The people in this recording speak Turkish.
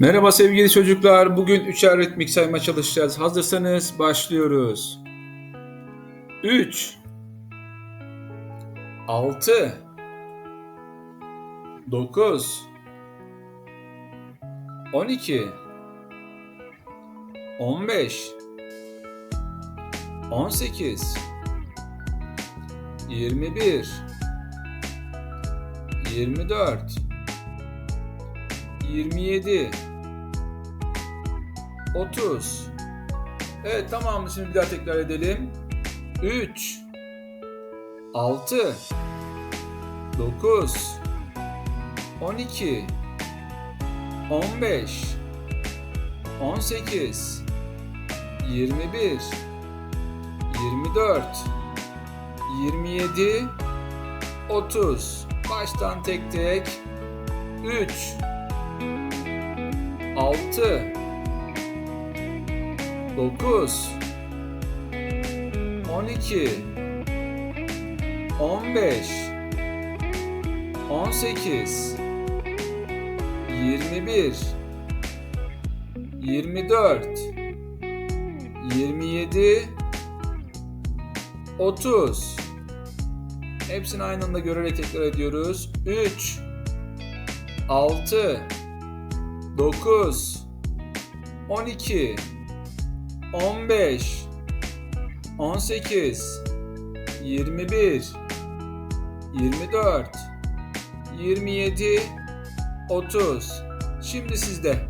Merhaba sevgili çocuklar. Bugün üçer ritmik sayma çalışacağız. Hazırsanız başlıyoruz. 3 6 9 12 15 18 21 24 27 30 Evet tamam. Şimdi bir daha tekrar edelim. 3 6 9 12 15 18 21 24 27 30 Baştan tek tek. 3 6 9 12 15 18 21 24 27 30 Hepsini aynı anda görerek tekrar ediyoruz. 3 6 9 12 15 18 21 24 27 30 Şimdi sizde.